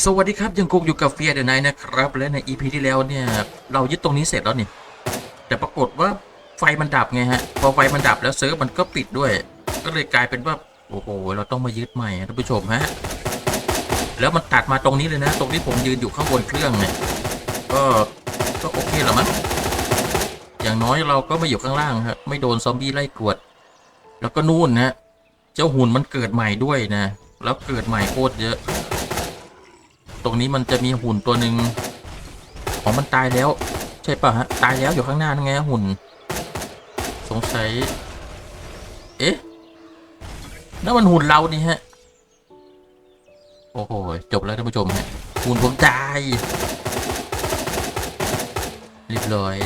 สวัสดีครับยังคงอยู่กับเฟียเดนไนนะครับ และใน EP ที่แล้วเนี่ย เรายึดตรงนี้เสร็จแล้วนี่ แต่ปรากฏว่าไฟมันดับไงฮะ พอไฟมันดับแล้วเซิร์ฟมันก็ปิดด้วย ก็เลยกลายเป็นว่า โอ้โห เราต้องมายึดใหม่ท่านผู้ชมฮะ แล้วมันตัดมาตรงนี้เลยนะ ตรงที่ผมยืนอยู่ข้างบนเครื่องเนี่ยก็ก็โอเคแล้วมั้งอย่างน้อยเราก็ม่อยู่ข้างล่างครับไม่โดนซอมบี้ไล่กวด แล้วก็นู่นนะเจ้าหุ่นมันเกิดใหม่ด้วยนะ แล้วเกิดใหม่โคตรเยอะ ตรงนี้มันจะมีหุ่นตัวหนึ่งอ๋อมันตายแล้ว ใช่ป่ะฮะ ตายแล้วอยู่ข้างหน้านั่นไงหุ่น สงสัย เอ๊ะนั่นมันหุ่นเรานี่ฮะ โอ้โห จบแล้วท่านผู้ชมฮะ หุ่นผมตายเรียบร้อย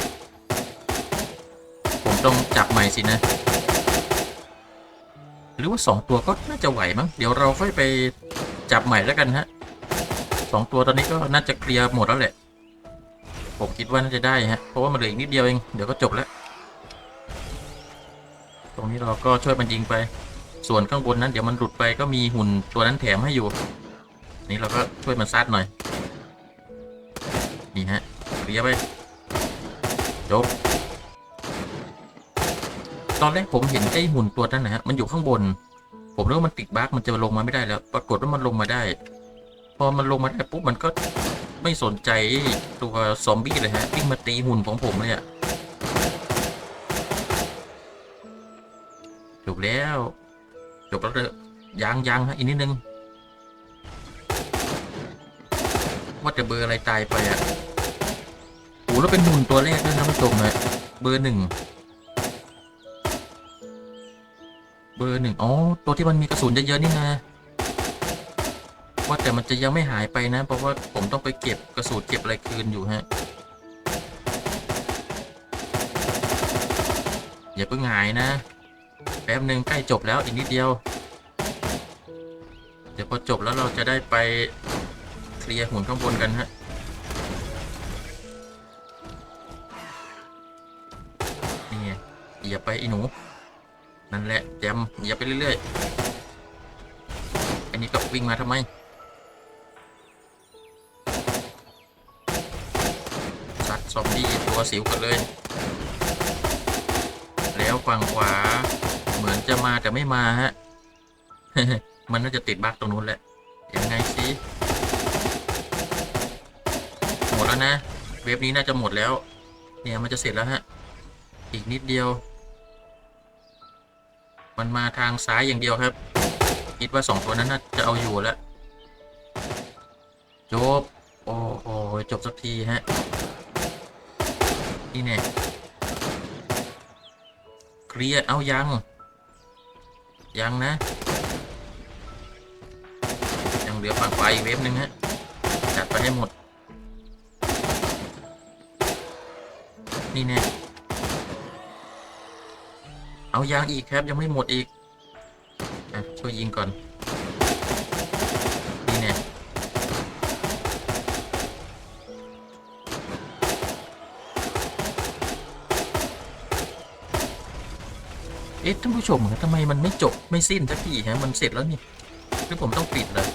ผมต้องจับใหม่สินะ หรือว่าสองตัวก็น่าจะไหวมั้ง เดี๋ยวเราค่อยไปจับใหม่แล้วกันฮะ สองตัวตอนนี้ก็น่าจะเคลียร์หมดแล้วแหละ ผมคิดว่าน่าจะได้ฮะ เพราะว่ามันเหลืออีกนิดเดียวเอง เดี๋ยวก็จบแล้ว ตรงนี้เราก็ช่วยมันยิงไป ส่วนข้างบนนั้นเดี๋ยวมันหลุดไปก็มีหุ่นตัวนั้นแถมให้อยู่ นี่เราก็ช่วยมันซัดหน่อย นี่ฮะเคลียร์ไป จบ ตอนแรกผมเห็นไอ้หุ่นตัวนั้นนะฮะ มันอยู่ข้างบน ผมนึกว่ามันติดบั๊กมันจะลงมาไม่ได้แล้ว ปรากฏว่ามันลงมาได้ พอมันลงมาได้ปุ๊บมันก็ไม่สนใจตัวซอมบี้เลยฮะวิ่งมาตีหุ่นของผมเลยอะจบแล้วจบแล้วเถอะยังยังฮะอีกนิดนึงว่าจะเบอร์อะไรตายไปอะโอ้แล้วเป็นหุ่นตัวแรกด้วยนะท่านผู้ชมฮะเบอร์หนึ่งเบอร์หนึ่งอ๋อตัวที่มันมีกระสุนเยอะๆนี่นะ ว่าแต่มันจะยังไม่หายไปนะ เพราะว่าผมต้องไปเก็บกระสุนเก็บอะไรคืนอยู่ฮะ อย่าเพิ่งหายนะ แป๊บหนึ่งใกล้จบแล้วอีกนิดเดียว เดี๋ยวพอจบแล้วเราจะได้ไปเคลียร์หุ่นข้างบนกันฮะนี่ไงอย่าไปอีหนู นั่นแหละแจมอย่าไปเรื่อยๆอันนี้ก็วิ่งมาทำไม ซอมบี้ตัวสิวกันเลย แล้วฝั่งขวา เหมือนจะมาแต่ไม่มาฮะ มันน่าจะติดบั๊กตรงนู้นแหละ ยังไงสิหมดแล้วนะ เว็บนี้น่าจะหมดแล้ว เนี่ยมันจะเสร็จแล้วฮะ อีกนิดเดียว มันมาทางซ้ายอย่างเดียวครับ คิดว่าสองตัวนั้นน่าจะเอาอยู่แล้วจบ โอ้โหจบสักทีฮะ นี่แน่เคลียร์เอายัง ยังนะ ยังเหลือฝั่งขวาอีกเว็บหนึ่งฮะ จัดไปให้หมด นี่แน่เอายางอีกครับยังไม่หมดอีกอะช่วยยิงก่อน เอ๊ะท่านผู้ชมทำไมมันไม่จบไม่สิ้นสักทีฮะมันเสร็จแล้วนี่หรือผมต้องปิดเลย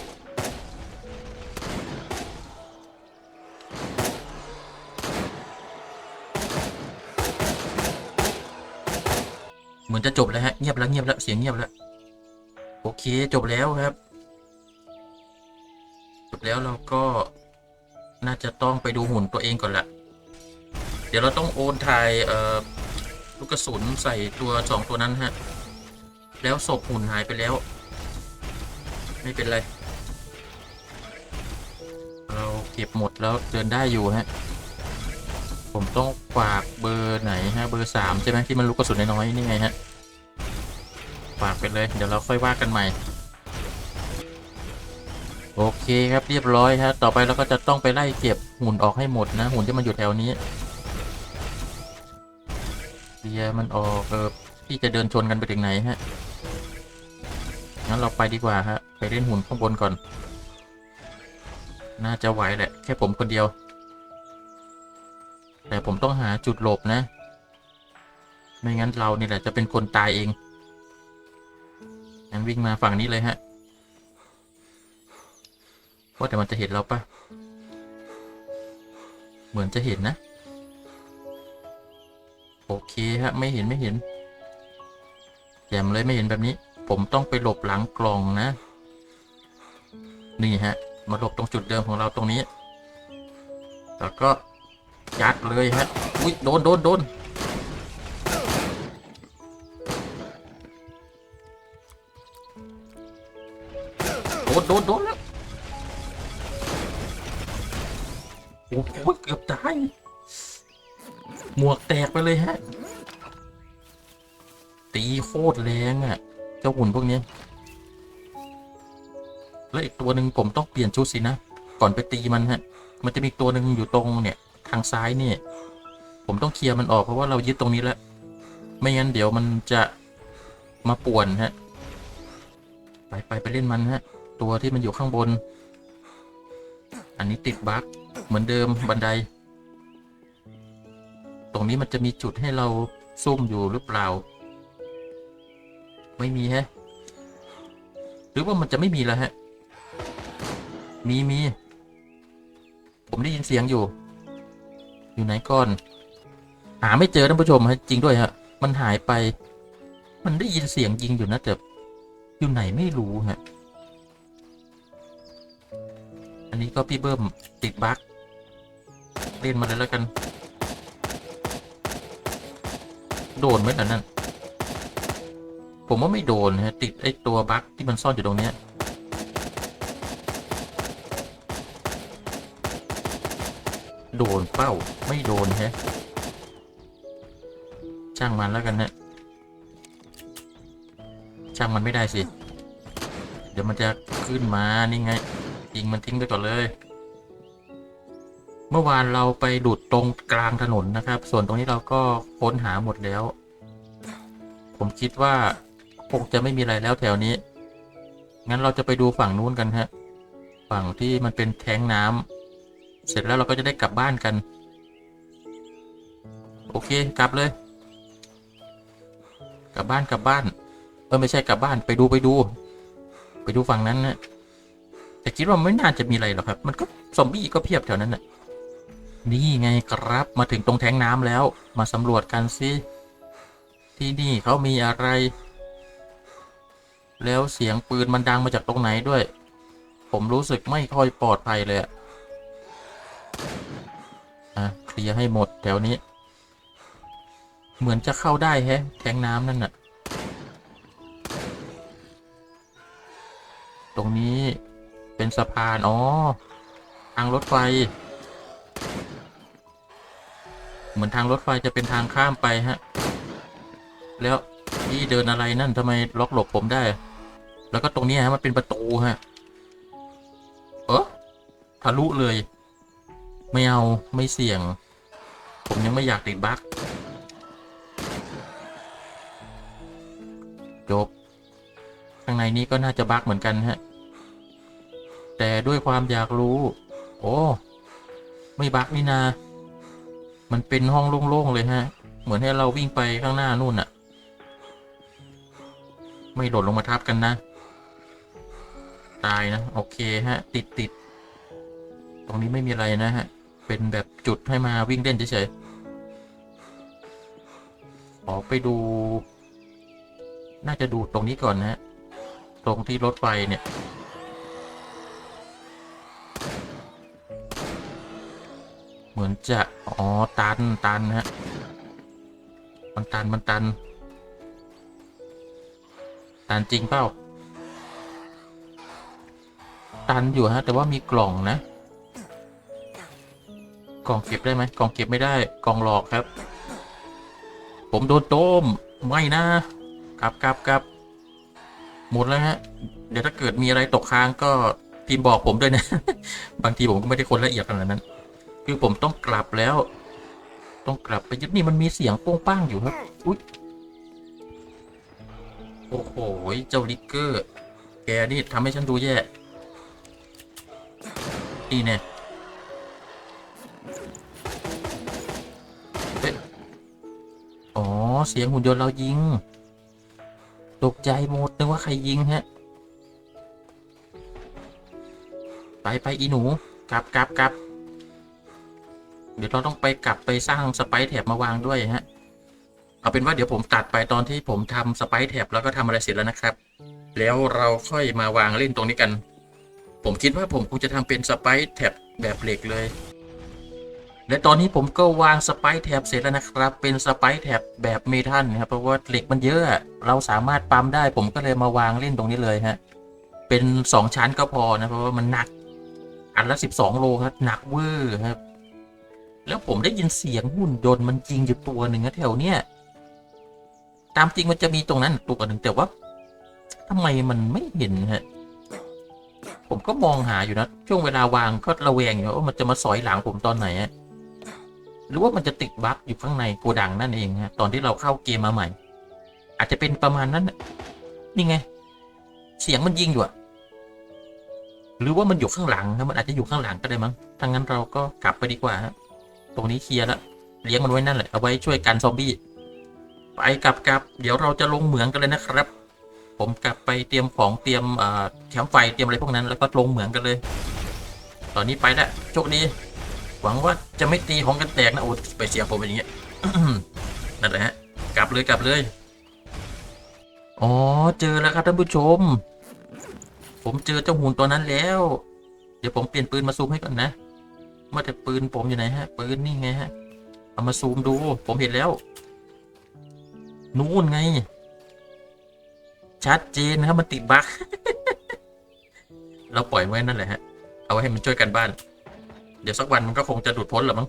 เหมือนจะจบแล้วฮะเงียบแล้วเงียบแล้วเสียงเงียบแล้ว โอเคจบแล้วครับ จบแล้วเราก็น่าจะต้องไปดูหุ่นตัวเองก่อนละเดี๋ยวเราต้องโอนถ่ายเอ่อ ลูกกระสุนใส่ตัวสองตัวนั้นฮะ แล้วศพหุ่นหายไปแล้ว ไม่เป็นไร เราเก็บหมดแล้วเดินได้อยู่ฮะ ผมต้องฝากเบอร์ไหนฮะ เบอร์สามใช่ไหมที่มันลูกกระสุนน้อยๆนี่ไงฮะฝากไปเลย เดี๋ยวเราค่อยว่ากันใหม่ โอเคครับเรียบร้อยครับต่อไปเราก็จะต้องไปไล่เก็บหุ่นออกให้หมดนะ หุ่นที่มันอยู่แถวนี้ียมันออกเออพี่จะเดินชนกันไปถึงไหนฮะ งั้นเราไปดีกว่าฮะ ไปเล่นหุ่นข้างบนก่อน น่าจะไหวแหละ แค่ผมคนเดียว แต่ผมต้องหาจุดหลบนะ ไม่งั้นเรานี่แหละจะเป็นคนตายเอง งั้นวิ่งมาฝั่งนี้เลยฮะว่าแต่มันจะเห็นเราปะเหมือนจะเห็นนะ โอเคฮะ ไม่เห็นไม่เห็นแยมเลยไม่เห็นแบบนี้ ผมต้องไปหลบหลังกล่องนะ นี่ฮะ มาหลบตรงจุดเดิมของเราตรงนี้ แล้วก็ยัดเลยฮะ อุ้ยโดนโดนโดนโดนโดนโดนแล้วโอ้โหเกือบตาย หมวกแตกไปเลยฮะ ตีโคตรแรงอะ่ะ เจ้าหุ่นพวกนี้แล้วอีกตัวหนึ่งผมต้องเปลี่ยนชุดสินะ ก่อนไปตีมันฮะ มันจะมีตัวหนึ่งอยู่ตรงเนี่ย ทางซ้ายเนี่ย ผมต้องเคลียร์มันออกเพราะว่าเรายึดตรงนี้แล้ว ไม่งั้นเดี๋ยวมันจะมาป่วนฮะ ไปไปไปเล่นมันฮะ ตัวที่มันอยู่ข้างบน อันนี้ติดบั๊กเหมือนเดิมบันได ตรงนี้มันจะมีจุดให้เราซุ่มอยู่หรือเปล่า ไม่มีฮะ หรือว่ามันจะไม่มีแล้วฮะ มีมี ผมได้ยินเสียงอยู่ อยู่ไหนก่อน หาไม่เจอท่านผู้ชมฮะจริงด้วยฮะ มันหายไป มันได้ยินเสียงยิงอยู่นะแต่อยู่ไหนไม่รู้ฮะ อันนี้ก็พี่เบิ้มติดบั๊กเล่นมาเลยแล้วกัน โดนไหมแต่นั่นผมว่าไม่โดนฮะติดไอ้ตัวบั๊กที่มันซ่อนอยู่ตรงเนี้ยโดนเป้าไม่โดนฮะช่างมันแล้วกันฮะช่างมันไม่ได้สิ เดี๋ยวมันจะขึ้นมานี่ไงยิงมันทิ้งไปก่อนเลย เมื่อวานเราไปดูดตรงกลางถนนนะครับ ส่วนตรงนี้เราก็ค้นหาหมดแล้ว ผมคิดว่าคงจะไม่มีอะไรแล้วแถวนี้ งั้นเราจะไปดูฝั่งนู้นกันฮะ ฝั่งที่มันเป็นแท้งน้ำเสร็จแล้วเราก็จะได้กลับบ้านกัน โอเคกลับเลย กลับบ้านกลับบ้านเออไม่ใช่กลับบ้านไปดูไปดู ไปดูฝั่งนั้นนะแต่คิดว่าไม่น่าจะมีอะไรหรอกครับ มันก็ซอมบี้ก็เพียบแถวนั้นน่ะ นี่ไงครับมาถึงตรงแท้งน้ำแล้ว มาสำรวจกันสิที่นี่เขามีอะไร แล้วเสียงปืนมันดังมาจากตรงไหนด้วย ผมรู้สึกไม่ค่อยปลอดภัยเลยอะอะเคลียร์ให้หมดแถวนี้ เหมือนจะเข้าได้แฮะแทงน้ำนั่นน่ะ ตรงนี้เป็นสะพาน อ๋อ ทางรถไฟ เหมือนทางรถไฟจะเป็นทางข้ามไปฮะ แล้วพี่เดินอะไรนั่นทำไมล็อกหลบผมได้ แล้วก็ตรงนี้ฮะมันเป็นประตูฮะ เออทะลุเลย ไม่เอาไม่เสี่ยง ผมยังไม่อยากติดบั๊กจบข้างในนี้ก็น่าจะบั๊กเหมือนกันฮะ แต่ด้วยความอยากรู้ โอ้ ไม่บั๊กนี่นา มันเป็นห้องโล่งๆเลยฮะ เหมือนให้เราวิ่งไปข้างหน้านู่นอะไม่โดดลงมาทับกันนะ ตายนะ โอเคฮะ ติดติด ตรงนี้ไม่มีอะไรนะฮะ เป็นแบบจุดให้มาวิ่งเล่นเฉยๆ ขอไปดู น่าจะดูตรงนี้ก่อนนะฮะ ตรงที่รถไฟเนี่ย มือนจะ อ๋อ ตัน ตันฮะ มันตัน มันตัน ตันจริงเปล่า ตันอยู่ฮะ แต่ว่ามีกล่องนะ กล่องเก็บได้ไหม กล่องเก็บไม่ได้ กล่องหลอกครับ ผมโดนโต้มไม่นะกลับกลับกลับหมดแล้วฮะ เดี๋ยวถ้าเกิดมีอะไรตกค้างก็พิมพ์บอกผมด้วยนะ บางทีผมก็ไม่ได้คนละเอียดขนาดนั้น คือผมต้องกลับแล้ว ต้องกลับไปยึดนี่มันมีเสียงโป้งป้างอยู่ครับอุ๊ยโอ้โหเจ้าลิกเกอร์ แกนี่ทำให้ฉันดูแย่นี่เนี่ยเอ๋อ เสียงหุ่นยนต์เรายิง ตกใจหมดนึกว่าใครยิงฮะ ไปไปอีหนู กลับกลับกลับ เดี๋ยวเราต้องไปกลับไปสร้างสไปซ์แถบมาวางด้วยฮะ เอาเป็นว่าเดี๋ยวผมตัดไปตอนที่ผมทำสไปซ์แถบแล้วก็ทำอะไรเสร็จแล้วนะครับ แล้วเราค่อยมาวางเล่นตรงนี้กัน ผมคิดว่าผมคงจะทำเป็นสไปซ์แถบแบบเหล็กเลย และตอนนี้ผมก็วางสไปซ์แถบเสร็จแล้วนะครับ เป็นสไปซ์แถบแบบเมทัลนะครับ เพราะว่าเหล็กมันเยอะอะเราสามารถปั๊มได้ ผมก็เลยมาวางเล่นตรงนี้เลยฮะ เป็นสองชั้นก็พอนะเพราะว่ามันหนัก อันละสิบสองโลครับ หนักเวอร์ครับ แล้วผมได้ยินเสียงหุ่นยนต์มันจริงอยู่ตัวหนึ่งนะแถวเนี้ยตามจริงมันจะมีตรงนั้นตัวหนึ่งแต่ว่าทำไมมันไม่เห็นฮะ ผมก็มองหาอยู่นะ ช่วงเวลาวางก็ระแวงอยู่ว่ามันจะมาสอยหลังผมตอนไหนฮะหรือว่ามันจะติดบั๊กอยู่ข้างในโกดังนั่นเองฮะตอนที่เราเข้าเกมมาใหม่ อาจจะเป็นประมาณนั้นน่ะนี่ไง เสียงมันยิงอยู่อะหรือว่ามันอยู่ข้างหลังครับมันอาจจะอยู่ข้างหลังก็ได้มั้งถ้างั้นเราก็กลับไปดีกว่าฮะ ตรงนี้เคลียร์แล้วเลี้ยงมันไว้นั่นแหละเอาไว้ช่วยกันซอมบี้ไปกลับกลับเดี๋ยวเราจะลงเหมืองกันเลยนะครับ ผมกลับไปเตรียมของเตรียมแคมป์ไฟเตรียมอะไรพวกนั้นแล้วก็ลงเหมืองกันเลย ตอนนี้ไปแล้วโชคดีหวังว่าจะไม่ตีของกันแตกนะโอ้ไปเสียงผมเป็นอย่างเงี้ยนั่นแหละฮะกลับเลยกลับเลย อ๋อเจอแล้วครับท่านผู้ชม ผมเจอเจ้าหุ่นตัวนั้นแล้ว เดี๋ยวผมเปลี่ยนปืนมาซูมให้ก่อนนะ เมื่อแต่ปืนผมอยู่ไหนฮะ ปืนนี่ไงฮะ เอามาซูมดู ผมเห็นแล้ว นู่นไง ชัดเจนนะครับมันติดบั๊กเราปล่อยไว้นั่นแหละฮะ เอาไว้ให้มันช่วยกันบ้าน เดี๋ยวสักวันมันก็คงจะดูดพ้นหรอมั้ง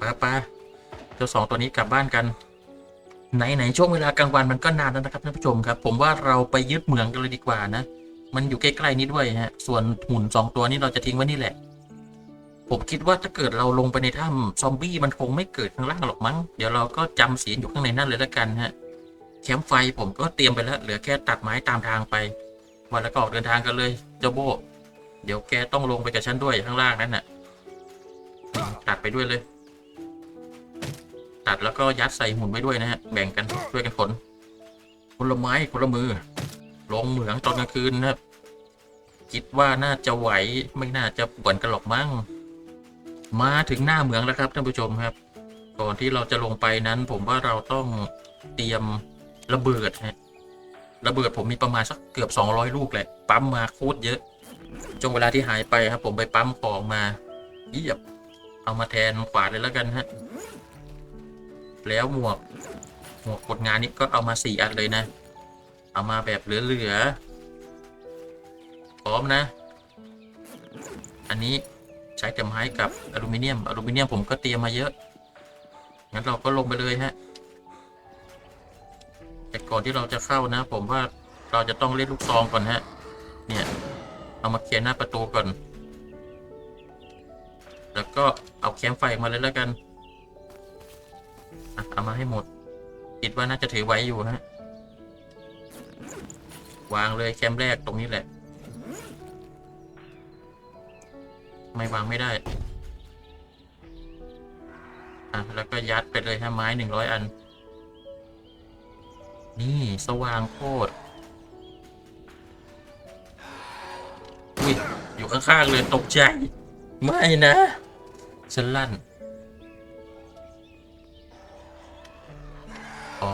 ป้าป้าเจ้าสองตัวนี้กลับบ้านกัน ไหนไหนช่วงเวลากลางวันมันก็นานแล้วนะครับท่านผู้ชมครับ ผมว่าเราไปยึดเหมืองกันเลยดีกว่านะ มันอยู่ใกล้ๆนี้ด้วยฮะ ส่วนหุ่นสองตัวนี้เราจะทิ้งไว้นี่แหละ ผมคิดว่าถ้าเกิดเราลงไปในถ้ำซอมบี้มันคงไม่เกิดข้างล่างหรอกมั้ง เดี๋ยวเราก็จำศีลอยู่ข้างในนั่นเลยแล้วกันฮะ แคมป์ไฟผมก็เตรียมไปแล้ว เหลือแค่ตัดไม้ตามทางไป วันแล้วก็ออกเดินทางกันเลยเจ้าโบ เดี๋ยวแกต้องลงไปกับฉันด้วยข้างล่างนั่นน่ะ ตัดไปด้วยเลย ตัดแล้วก็ยัดใส่หุ่นไว้ด้วยนะฮะ แบ่งกันช่วยกันขนคนละไม้คนละมือ ลงเหมืองตอนกลางคืนนะครับ คิดว่าน่าจะไหวไม่น่าจะบ่นกันหรอกมั้ง มาถึงหน้าเหมืองแล้วครับท่านผู้ชมครับ ก่อนที่เราจะลงไปนั้น ผมว่าเราต้องเตรียมระเบิดฮะระเบิดผมมีประมาณสักเกือบ 200 ลูกแหละปั๊มมาโคตรเยอะช่วงเวลาที่หายไปครับ ผมไปปั๊มของมาเยียบเอามาแทนขวาเลยแล้วกันฮะแล้วหมวกหมวกกดงานนี้ก็เอามาสี่อันเลยนะ เอามาแบบเหลือๆพร้อมนะ อันนี้ ใช้แต่ไม้กับอลูมิเนียม อลูมิเนียมผมก็เตรียมมาเยอะ งั้นเราก็ลงไปเลยฮะ แต่ก่อนที่เราจะเข้านะ ผมว่าเราจะต้องเล่นลูกซองก่อนฮะ เนี่ย เอามาเคลียร์หน้าประตูก่อน แล้วก็เอาแคมไฟมาเลยแล้วกันอะเอามาให้หมด คิดว่าน่าจะถือไว้อยู่ฮะ วางเลยแคมแรกตรงนี้แหละ ไม่วางไม่ได้ อะ แล้วก็ยัดไปเลยฮะไม้หนึ่งร้อยอัน นี่สว่างโคตรอุ้ย อยู่ข้างๆเลยตกใจ ไม่นะฉันลั่น อ๋อ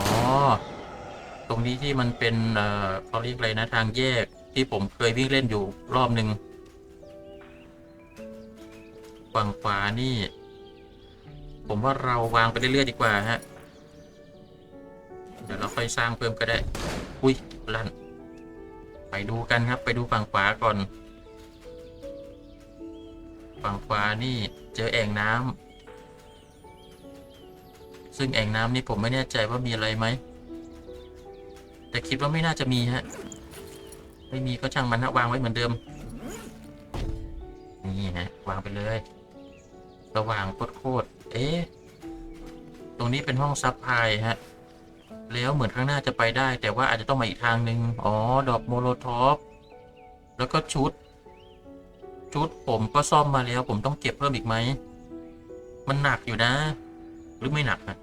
ตรงนี้ที่มันเป็น เอ่อเขาเรียกอะไรนะ ทางแยกที่ผมเคยวิ่งเล่นอยู่รอบหนึ่ง ฝั่งขวานี่ ผมว่าเราวางไปเรื่อยๆดีกว่าฮะ เดี๋ยวเราค่อยสร้างเพิ่มก็ได้ อุ้ยลั่น ไปดูกันครับ ไปดูฝั่งขวาก่อน ฝั่งขวานี่เจอแอ่งน้ำ ซึ่งแอ่งน้ำนี่ผมไม่แน่ใจว่ามีอะไรไหม แต่คิดว่าไม่น่าจะมีฮะ ไม่มีก็ช่างมันฮะวางไว้เหมือนเดิมนี่ฮะวางไปเลย ระหว่างโคตรๆเอ๊ะ ตรงนี้เป็นห้องซับพายฮะ แล้วเหมือนข้างหน้าจะไปได้ แต่ว่าอาจจะต้องมาอีกทางหนึ่งอ๋อ ดอกโมโลทอฟแล้วก็ชุด ชุดผมก็ซ่อมมาแล้ว ผมต้องเก็บเพิ่มอีกไหม มันหนักอยู่นะ หรือไม่หนักอะ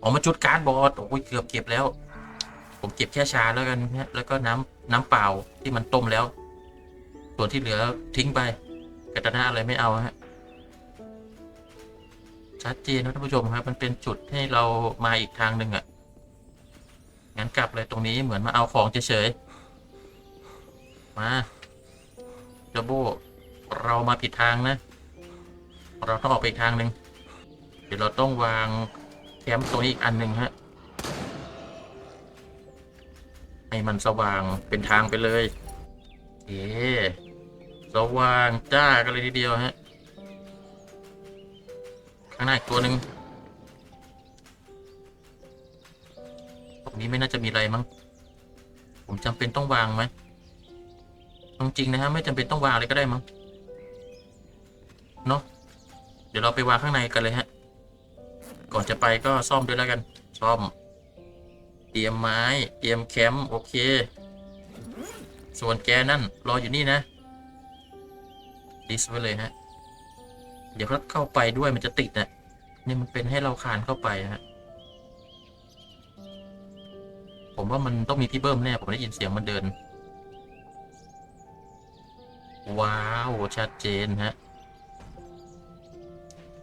อ๋อมาชุดการ์ดบอร์ด โอ้ยเกือบเก็บแล้ว ผมเก็บแค่ชาแล้วกันฮะ แล้วก็น้ำน้ำเปล่าที่มันต้มแล้ว ส่วนที่เหลือทิ้งไปกระตนะอะไรไม่เอาฮะ ชัดเจนนะท่านผู้ชมครับ มันเป็นจุดให้เรามาอีกทางหนึ่งอะ่ะ งั้นกลับเลยตรงนี้เหมือนมาเอาของเฉยๆ มาเจาโบเรามาผิดทางนะ เราต้องออกไปอีกทางหนึ่งเดี๋ยวเราต้องวางแคมป์ตรงนี้อีกอันหนึ่งฮะ ให้มันสว่างเป็นทางไปเลย เอ๊สว่างจ้ากันเลยทีเดียวฮะ ข้างหน้าอีกตัวหนึ่งตรงนี้ไม่น่าจะมีอะไรมั้ง ผมจำเป็นต้องวางไหมจริงๆนะฮะไม่จำเป็นต้องวางเลยก็ได้มั้ง เนาะเดี๋ยวเราไปวางข้างในกันเลยฮะ ก่อนจะไปก็ซ่อมด้วยแล้วกัน ซ่อม เตรียมไม้ เตรียมแคมป์โอเค ส่วนแกนั่นรออยู่นี่นะดิสไว้เลยฮะ เดี๋ยวถ้าเข้าไปด้วยมันจะติดนะนี่มันเป็นให้เราคานเข้าไปฮะผมว่ามันต้องมีพี่เบิ้มแน่ผมได้ยินเสียงมันเดิน ว้าว ชัดเจนฮะ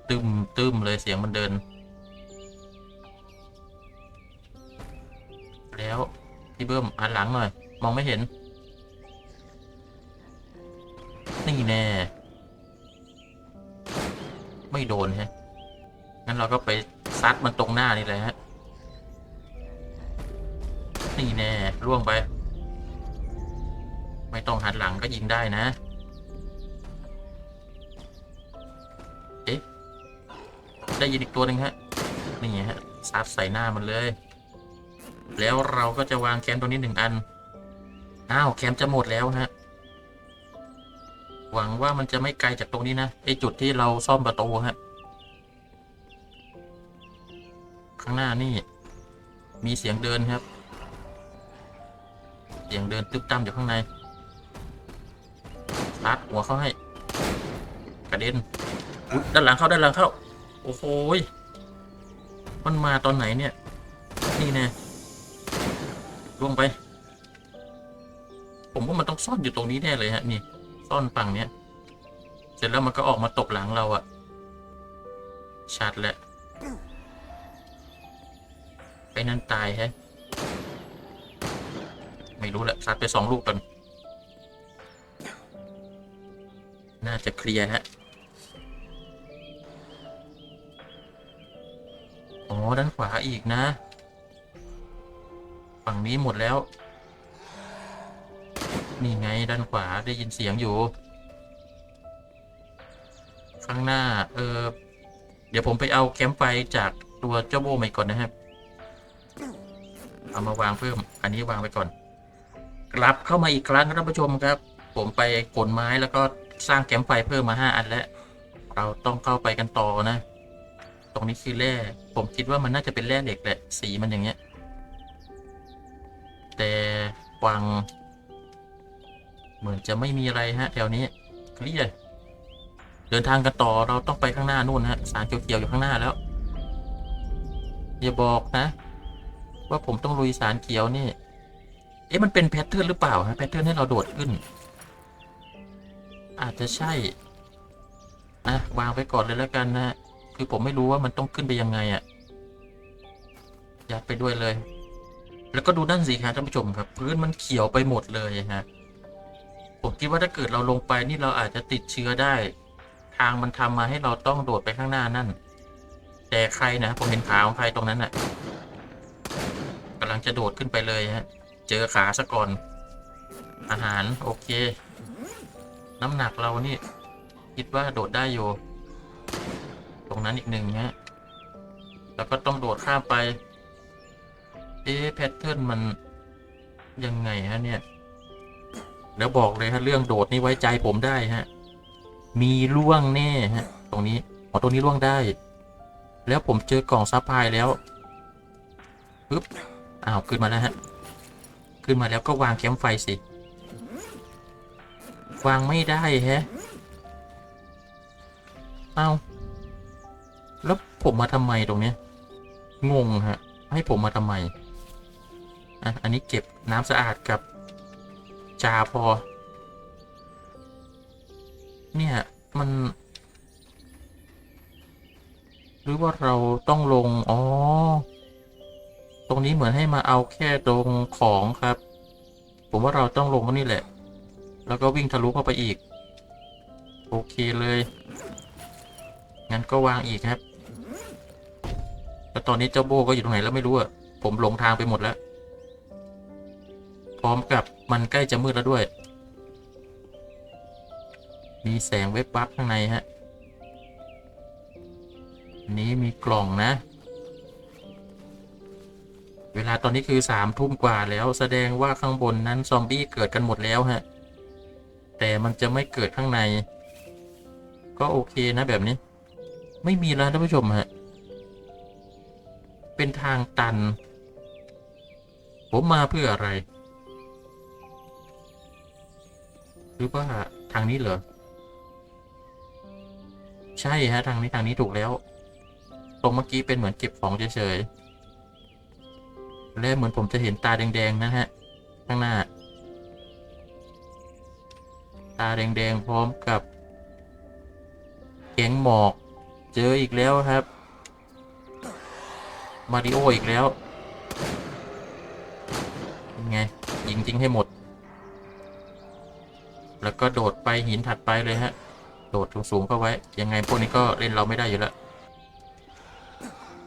ตึมตึมเลยเสียงมันเดิน แล้วพี่เบิ้มหันหลังหน่อย มองไม่เห็น นี่แน่ ไม่โดนฮะ งั้นเราก็ไปซัดมันตรงหน้านี่เลยฮะ นี่แน่ล่วงไป ไม่ต้องหันหลังก็ยิงได้นะ เอ๊ะ ได้ยินอีกตัวหนึ่งฮะ นี่ฮะซัดใส่หน้ามันเลย แล้วเราก็จะวางแคมป์ตรงนี้หนึ่งอัน อ้าวแคมป์จะหมดแล้วฮะ หวังว่ามันจะไม่ไกลจากตรงนี้นะไอจุดที่เราซ่อมประตูฮะ ข้างหน้านี่ มีเสียงเดินครับ เสียงเดินตึ๊บตั้มอยู่ข้างในรัดหัวเขาให้ กระเด็นด้านหลังเข้าด้านหลังเข้า โอ้โหมันมาตอนไหนเนี่ย นี่แน่ล่วงไป ผมว่ามันต้องซ่อนอยู่ตรงนี้แน่เลยฮะนี่ ซ่อนฝั่งเนี้ย เสร็จแล้วมันก็ออกมาตบหลังเราอะชัดแล้วไอ้นั่นตายแฮะ ไม่รู้แหละซัดไปสองลูกก่อนน่าจะเคลียร์ฮะอ๋อด้านขวาอีกนะ ฝั่งนี้หมดแล้ว นี่ไงด้านขวาได้ยินเสียงอยู่ ข้างหน้า เออเดี๋ยวผมไปเอาแคมป์ไฟจากตัวเจ้าโบใหม่ก่อนนะครับ เอามาวางเพิ่ม อันนี้วางไปก่อน กลับเข้ามาอีกครั้งครับท่านผู้ชมครับ ผมไปขนไม้แล้วก็สร้างแคมป์ไฟเพิ่มมาห้าอันแล้ว เราต้องเข้าไปกันต่อนะ ตรงนี้คือแร่ ผมคิดว่ามันน่าจะเป็นแร่เหล็กแหละ สีมันอย่างเงี้ย แต่วัง เหมือนจะไม่มีอะไรฮะแถวนี้เคลียร์เดินทางกันต่อเราต้องไปข้างหน้านู่นฮะสารเขียวๆอยู่ข้างหน้าแล้วอย่าบอกนะ ว่าผมต้องลุยสารเขียวนี่ เอ๊ะมันเป็นแพทเทิร์นหรือเปล่าฮะแพทเทิร์นให้เราโดดขึ้น อาจจะใช่นะวางไปก่อนเลยแล้วกันนะคือผมไม่รู้ว่ามันต้องขึ้นไปยังไงอะ่ะยัดไปด้วยเลย แล้วก็ดูนั่นสิครับท่านผู้ชมครับ พื้นมันเขียวไปหมดเลยฮะ ผมคิดว่าถ้าเกิดเราลงไปนี่เราอาจจะติดเชื้อได้ ทางมันทำมาให้เราต้องโดดไปข้างหน้านั่น แต่ใครนะผมเห็นขาของใครตรงนั้นน่ะกำลังจะโดดขึ้นไปเลยฮะ เจอขาซะก่อน อาหารโอเค น้ำหนักเรานี่ คิดว่าโดดได้อยู่ ตรงนั้นอีกหนึ่งฮะ แล้วก็ต้องโดดข้ามไป เอ๊ะแพทเทิร์นมันยังไงฮะเนี่ย แล้วบอกเลยฮะเรื่องโดดนี่ไว้ใจผมได้ฮะ มีล่วงแน่ฮะ ตรงนี้อ๋อตรงนี้ล่วงได้ แล้วผมเจอกล่องซัพพลายแล้วปึ๊บอ้าวขึ้นมาแล้วฮะ ขึ้นมาแล้วก็วางแคมป์ไฟสิ วางไม่ได้แฮะเอาแล้วผมมาทำไมตรงเนี้ย งงฮะ ให้ผมมาทำไมอะอันนี้เก็บน้ำสะอาดกับ จาพอ เนี่ย มัน หรือว่าเราต้องลง อ๋อ ตรงนี้เหมือนให้มาเอาแค่ตรงของครับ ผมว่าเราต้องลงนี้แหละ แล้วก็วิ่งทะลุเข้าไปอีก โอเคเลย งั้นก็วางอีกครับแล้วตอนนี้เจ้าโบก็อยู่ตรงไหนแล้วไม่รู้อะผมหลงทางไปหมดแล้ว ร้อมกับมันใกล้จะมืดแล้วด้วย มีแสงเว็บวับข้างในฮะอันนี้มีกล่องนะ เวลาตอนนี้คือสามทุ่มกว่าแล้วแสดงว่าข้างบนนั้นซอมบี้เกิดกันหมดแล้วฮะ แต่มันจะไม่เกิดข้างใน ก็โอเคนะแบบนี้ ไม่มีแล้วท่านผู้ชมฮะ เป็นทางตัน ผมมาเพื่ออะไร หรือว่าทางนี้เหรอ ใช่ฮะ ทางนี้ทางนี้ถูกแล้ว ตรงเมื่อกี้เป็นเหมือนเก็บของเฉยๆ และเหมือนผมจะเห็นตาแดงๆนะฮะ ข้างหน้า ตาแดงๆพร้อมกับแก๊งหมอก เจออีกแล้วครับ มาริโออีกแล้วเป็นไง ยิงจริงให้หมด แล้วก็โดดไปหินถัดไปเลยฮะ โดดสูงๆเข้าไว้ ยังไงพวกนี้ก็เล่นเราไม่ได้อยู่แล้ว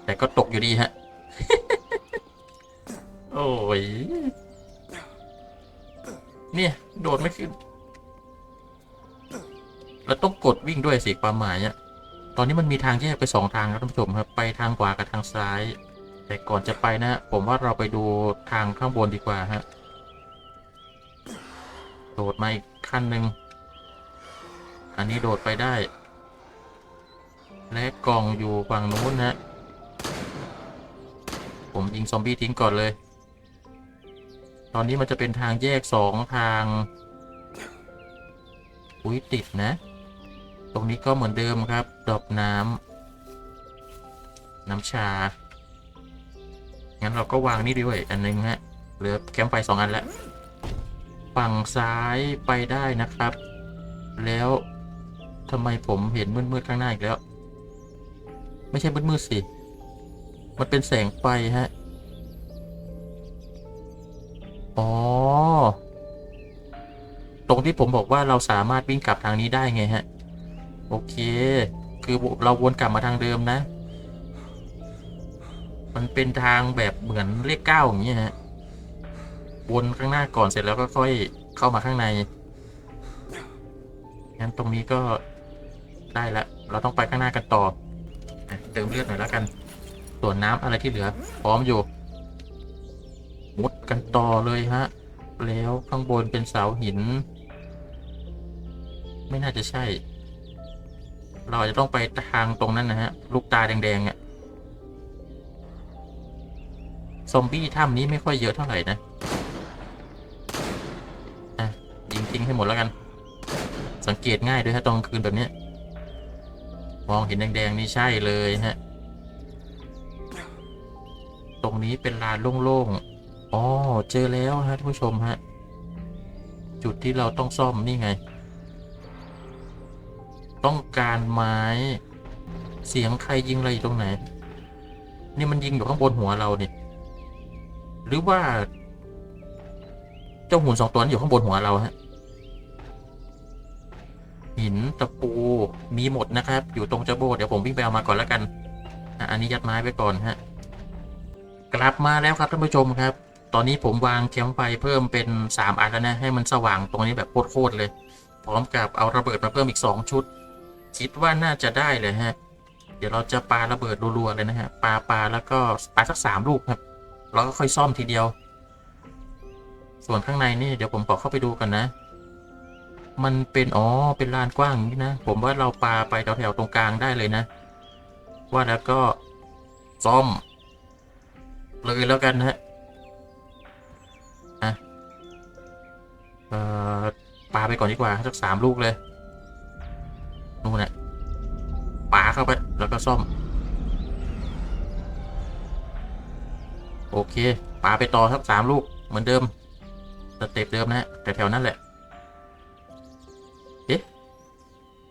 แต่ก็ตกอยู่ดีฮะ โอ้ย เนี่ย โดดไม่ขึ้นแล้วต้องกดวิ่งด้วยสิความหมายเนี่ยตอนนี้มันมีทางแยกไปสองทางครับท่านผู้ชมครับ ไปทางขวากับทางซ้าย แต่ก่อนจะไปนะ ผมว่าเราไปดูทางข้างบนดีกว่าฮะ โดดมาอีก ขั้นหนึ่งอันนี้โดดไปได้ และกล่องอยู่ฝั่งนู้นฮะ ผมยิงซอมบี้ทิ้งก่อนเลย ตอนนี้มันจะเป็นทางแยกสองทาง อุ้ยติดนะ ตรงนี้ก็เหมือนเดิมครับ ดอกน้ำน้ำชา งั้นเราก็วางนี่ด้วย อันนึงฮะ เหลือแคมไฟสองอันแล้ว ฝั่งซ้ายไปได้นะครับ แล้วทำไมผมเห็นมืดๆข้างหน้าอีกแล้ว ไม่ใช่มืดๆสิ มันเป็นแสงไฟฮะ อ๋อ ตรงที่ผมบอกว่าเราสามารถวิ่งกลับทางนี้ได้ไงฮะ โอเค คือเราวนกลับมาทางเดิมนะ มันเป็นทางแบบเหมือนเลขเก้าอย่างเงี้ยฮะ วนข้างหน้าก่อนเสร็จแล้วก็ค่อยเข้ามาข้างใน งั้นตรงนี้ก็ได้ละเราต้องไปข้างหน้ากันต่อเติมเลือดหน่อยแล้วกัน ส่วนน้ำอะไรที่เหลือ พร้อมอยู่มุดกันต่อเลยฮะ แล้วข้างบนเป็นเสาหิน ไม่น่าจะใช่ เราจะต้องไปทางตรงนั้นนะฮะ ลูกตาแดงๆอะ่ะซอมบี้ถ้ำนี้ไม่ค่อยเยอะเท่าไหร่นะ ทิ้งให้หมดแล้วกัน สังเกตง่ายด้วยฮะตอนกลางคืนแบบนี้มองเห็นแดงๆนี่ใช่เลยฮะ ตรงนี้เป็นลานโล่งๆอ๋อเจอแล้วฮะท่านผู้ชมฮะ จุดที่เราต้องซ่อมนี่ไง ต้องการไม้ เสียงใครยิงอะไรอยู่ตรงไหน นี่มันยิงอยู่ข้างบนหัวเราเนี่ยหรือว่า เจ้าหุ่นสองตัวนั้นอยู่ข้างบนหัวเราฮะ หินตะปูมีหมดนะครับ อยู่ตรงเจ้าโบเดี๋ยวผมวิ่งไปเอามาก่อนแล้วกันอันนี้ยัดไม้ไว้ก่อนฮะกลับมาแล้วครับท่านผู้ชมครับ ตอนนี้ผมวางแคมไฟเพิ่มเป็นสามอันแล้วนะ ให้มันสว่างตรงนี้แบบโคตรเลย พร้อมกับเอาระเบิดมาเพิ่มอีกสองชุด คิดว่าน่าจะได้เลยฮะ เดี๋ยวเราจะปาระเบิดรัวๆเลยนะฮะปาปาแล้วก็ปาสักสามลูกครับแล้วก็ค่อยซ่อมทีเดียว ส่วนข้างในนี่เดี๋ยวผมขอเข้าไปดูกันนะ มันเป็นอ๋อเป็นลานกว้างอย่างนี้นะ ผมว่าเราปาไปแถวๆตรงกลางได้เลยนะ ว่าแล้วก็ซ่อม เลยแล้วกันนะฮะอะเอ่อปาไปก่อนดีกว่าสักสามลูกเลยนู่นน่ะปาเข้าไปแล้วก็ซ่อม โอเคปาไปต่อสักสามลูกเหมือนเดิมสเต็ปเดิมนะฮะแต่แถวนั้นแหละ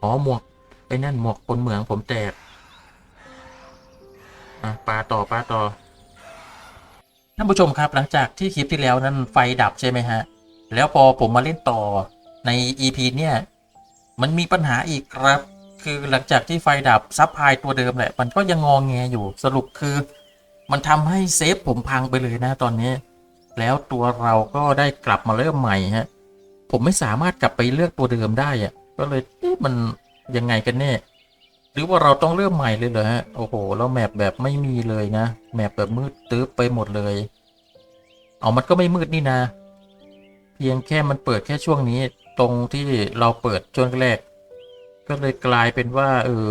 อ๋อหมวกไอ้นั่นหมวกคนเหมืองผมแตกอะปลาต่อปลาต่อท่านผู้ชมครับหลังจากที่คลิปที่แล้วนั้นไฟดับใช่ไหมฮะ แล้วพอผมมาเล่นต่อใน EP เนี่ย มันมีปัญหาอีกครับ คือหลังจากที่ไฟดับซับพลายตัวเดิมแหละ มันก็ยังงองแงอยู่สรุปคือ มันทำให้เซฟผมพังไปเลยนะตอนนี้ แล้วตัวเราก็ได้กลับมาเริ่มใหม่ฮะ ผมไม่สามารถกลับไปเลือกตัวเดิมได้อะ ก็เลยมันยังไงกันแน่หรือว่าเราต้องเริ่มใหม่เลยเหรอฮะโอ้โหแล้วแมปแบบไม่มีเลยนะแมปแบบมืดตึ๊บไปหมดเลยเอามันก็ไม่มืดนี่นะ เพียงแค่มันเปิดแค่ช่วงนี้ตรงที่เราเปิดช่วงแรก ก็เลยกลายเป็นว่า เออ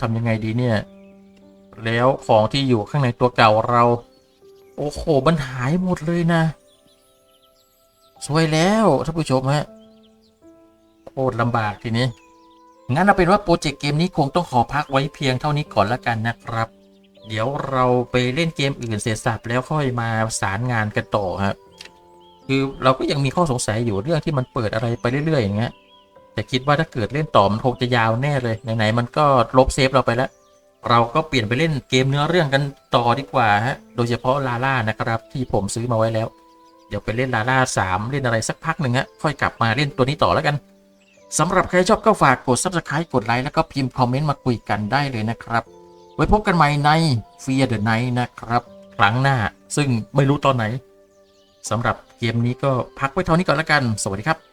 ทำยังไงดีเนี่ย แล้วของที่อยู่ข้างในตัวเก่าเรา โอ้โหมันหายหมดเลยนะสวยแล้วท่านผู้ชมฮะ โคตรลำบากทีนี้ งั้นเอาเป็นว่าโปรเจกต์เกมนี้คงต้องขอพักไว้เพียงเท่านี้ก่อนละกันนะครับ เดี๋ยวเราไปเล่นเกมอื่นเสร็จสับแล้วค่อยมาสารงานกันต่อครับคือเราก็ยังมีข้อสงสัยอยู่เรื่องที่มันเปิดอะไรไปเรื่อยๆอย่างเงี้ยแต่คิดว่าถ้าเกิดเล่นต่อมันคงจะยาวแน่เลยไหนๆมันก็ลบเซฟเราไปแล้ว เราก็เปลี่ยนไปเล่นเกมเนื้อเรื่องกันต่อดีกว่าฮะโดยเฉพาะลาล่านะครับ ที่ผมซื้อมาไว้แล้ว เดี๋ยวไปเล่นลาล่าสามเล่นอะไรสักพักหนึ่งฮะค่อยกลับมาเล่นตัวนี้ต่อแล้วกัน สำหรับใครชอบก็ฝากกด subscribe กดไลค์แล้วก็พิมพ์คอมเมนต์มาคุยกันได้เลยนะครับ ไว้พบกันใหม่ใน Fear the Night นะครับ ครั้งหน้าซึ่งไม่รู้ตอนไหนสำหรับเกมนี้ก็พักไว้เท่านี้ก่อนแล้วกัน สวัสดีครับ